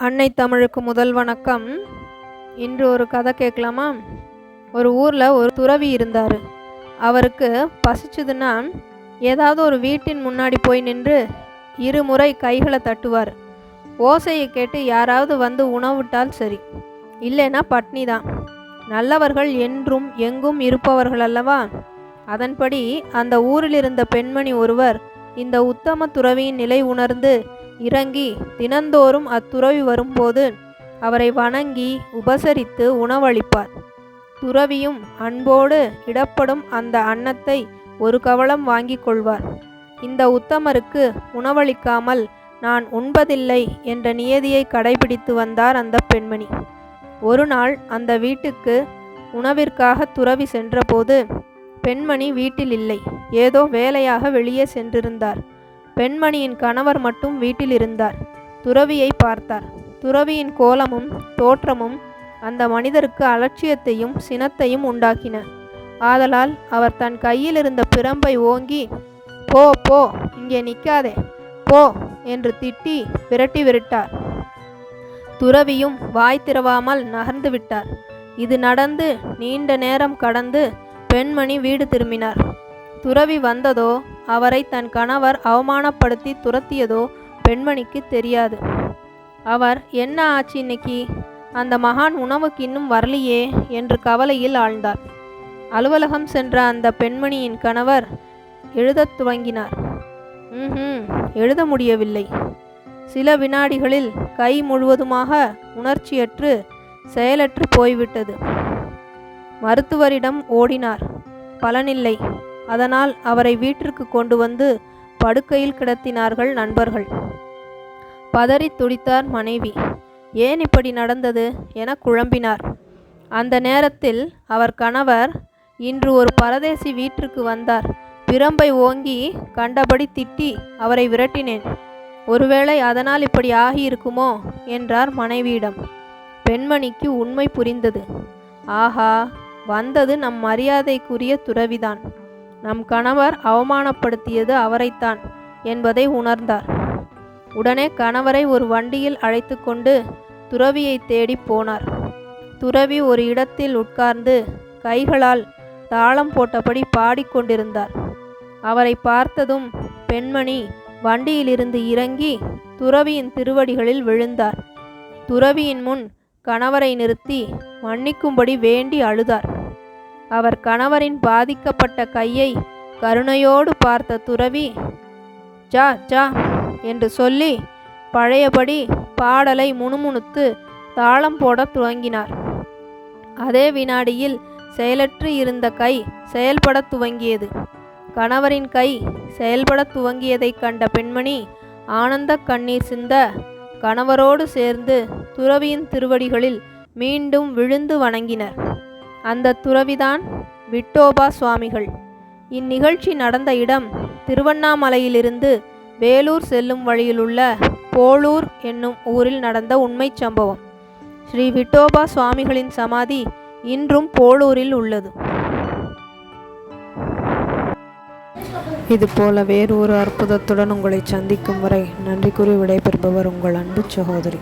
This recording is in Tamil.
அன்னை தமிழுக்கு முதல் வணக்கம். இன்று ஒரு கதை கேட்கலாமா? ஒரு ஊரில் ஒரு துறவி இருந்தார். அவருக்கு பசிச்சுதுன்னா ஏதாவது ஒரு வீட்டின் முன்னாடி போய் நின்று இருமுறை கைகளை தட்டுவார். ஓசையை கேட்டு யாராவது வந்து உணவிட்டால் சரி. இல்லைன்னா பட்னி தான். நல்லவர்கள் என்றும் எங்கும் இருப்பவர்கள் அல்லவா? அதன்படி அந்த ஊரில் இருந்த பெண்மணி ஒருவர் இந்த உத்தம துறவியின் நிலை உணர்ந்து இறங்கி தினந்தோறும் அத்துறவி வரும்போது அவரை வணங்கி உபசரித்து உணவளிப்பார். துறவியும் அன்போடு இடப்படும் அந்த அன்னத்தை ஒரு கவளம் வாங்கி கொள்வார். இந்த உத்தமருக்கு உணவளிக்காமல் நான் உண்பதில்லை என்ற நியதியை கடைபிடித்து வந்தார் அந்த பெண்மணி. ஒரு நாள் அந்த வீட்டுக்கு உணவிற்காக துறவி சென்றபோது பெண்மணி வீட்டில் இல்லை. ஏதோ வேலையாக வெளியே சென்றிருந்தார். பெண்மணியின் கணவர் மட்டும் வீட்டில் இருந்தார். துறவியை பார்த்தார். துறவியின் கோலமும் தோற்றமும் அந்த மனிதருக்கு அலட்சியத்தையும் சினத்தையும் உண்டாக்கின. ஆதலால் அவர் தன் கையில் இருந்த பிரம்பை ஓங்கி போ போ இங்கே நிற்காதே போ என்று திட்டி விரட்டி விரட்டார். துறவியும் வாய் திறவாமல் நகர்ந்து விட்டார். இது நடந்து நீண்ட நேரம் கடந்து பெண்மணி வீடு திரும்பினார். துறவி வந்ததோ அவரை தன் கணவர் அவமானப்படுத்தி துரத்தியதோ பெண்மணிக்கு தெரியாது. அவர் என்ன ஆச்சு இன்னைக்கு? அந்த மகான் உணவுக்கு இன்னும் வரலையே என்று கவலையில் ஆழ்ந்தார். அலுவலகம் சென்ற அந்த பெண்மணியின் கணவர் எழுதத் துவங்கினார். ம் எழுத முடியவில்லை. சில வினாடிகளில் கை முழுவதுமாக உணர்ச்சியற்று செயலற்று போய்விட்டது. மருத்துவரிடம் ஓடினார். பலனில்லை. அதனால் அவரை வீட்டிற்கு கொண்டு வந்து படுக்கையில் கிடத்தினார்கள் நண்பர்கள். பதறி துடித்தார் மனைவி. ஏன் இப்படி நடந்தது? என குழம்பினார். அந்த நேரத்தில் அவர் கணவர் இன்று ஒரு பரதேசி வீட்டிற்கு வந்தார். பிரம்பை ஓங்கி கண்டபடி திட்டி அவரை விரட்டினேன். ஒருவேளை அதனால் இப்படி ஆகியிருக்குமோ? என்றார் மனைவியிடம். பெண்மணிக்கு உண்மை புரிந்தது. ஆஹா வந்தது நம் மரியாதைக்குரிய துறவிதான். நம் கணவர் அவமானப்படுத்தியது அவரைத்தான் என்பதை உணர்ந்தார். உடனே கணவரை ஒரு வண்டியில் அழைத்து கொண்டு துறவியை தேடி போனார். துறவி ஒரு இடத்தில் உட்கார்ந்து கைகளால் தாளம் போட்டபடி பாடிக்கொண்டிருந்தார் அவரை பார்த்ததும் பெண்மணி வண்டியிலிருந்து இறங்கி துறவியின் திருவடிகளில் விழுந்தார். துறவியின் முன் கணவரை நிறுத்தி மன்னிக்கும்படி வேண்டி அழுதார். அவர் கணவரின் பாதிக்கப்பட்ட கையை கருணையோடு பார்த்த துறவி ஜா ஜா என்று சொல்லி பழையபடி பாடலை முணுமுணுத்து தாளம் போடத் துவங்கினார். அதே வினாடியில் செயலற்று இருந்த கை செயல்படத் துவங்கியது. கணவரின் கை செயல்படத் துவங்கியதைக் கண்ட பெண்மணி ஆனந்த கண்ணீர் சிந்த கணவரோடு சேர்ந்து துறவியின் திருவடிகளில் மீண்டும் விழுந்து வணங்கினர். அந்த துறவிதான் விட்டோபா சுவாமிகள். இந்நிகழ்ச்சி நடந்த இடம் திருவண்ணாமலையிலிருந்து வேலூர் செல்லும் வழியிலுள்ள போலூர் என்னும் ஊரில் நடந்த உண்மை சம்பவம். ஸ்ரீ விட்டோபா சுவாமிகளின் சமாதி இன்றும் போலூரில் உள்ளது. இதுபோல வேறு ஒரு அற்புதத்துடன் உங்களை சந்திக்கும் வரை நன்றி கூறி விடைபெறுபவர் உங்கள் அன்பு சகோதரி.